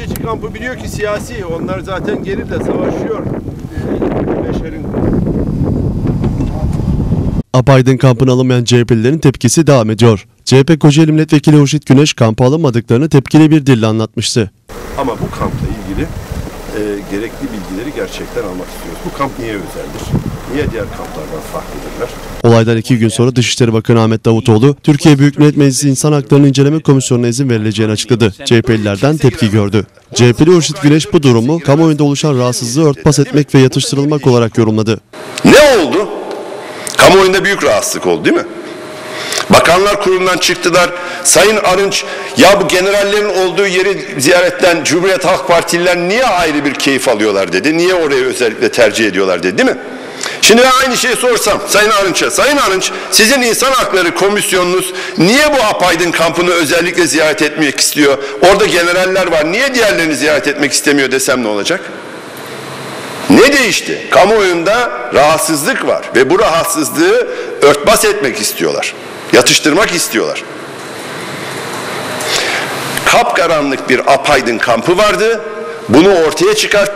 mülteci kampı biliyor ki siyasi. Onlar zaten geride savaşıyor. Ee, Beşer'in Apaydın kampına alınmayan CHP'lilerin tepkisi devam ediyor. CHP Kocaeli Milletvekili Hurşit Güneş kampı alınmadıklarını tepkili bir dille anlatmıştı. Ama bu kampla ilgili e, gerekli bilgileri gerçekten almak istiyoruz. Bu kamp niye özeldir? Niye diğer kamplardan farklıdırlar? Olaydan iki gün sonra Dışişleri Bakanı Ahmet Davutoğlu, Türkiye Büyük Millet Meclisi İnsan Haklarını İnceleme Komisyonu'na izin verileceğini açıkladı. CHP'lilerden tepki gördü. CHP'li Hurşit Güneş bu durumu kamuoyunda oluşan rahatsızlığı örtbas etmek ve yatıştırılmak olarak yorumladı. Ne oldu? Kamuoyunda büyük rahatsızlık oldu değil mi? Bakanlar Kurulu'ndan çıktılar. Sayın Arınç ya bu generallerin olduğu yeri ziyaretten Cumhuriyet Halk Partililer niye ayrı bir keyif alıyorlar dedi. Niye orayı özellikle tercih ediyorlar dedi değil mi? Şimdi ben aynı şeyi sorsam Sayın Arınç'a. Sayın Arınç sizin insan hakları komisyonunuz niye bu apaydın kampını özellikle ziyaret etmek istiyor? Orada generaller var. Niye diğerlerini ziyaret etmek istemiyor desem ne olacak? Ne değişti? Kamuoyunda rahatsızlık var ve bu rahatsızlığı örtbas etmek istiyorlar. Yatıştırmak istiyorlar. Kapkaranlık bir apaydın kampı vardı. Bunu ortaya çıkart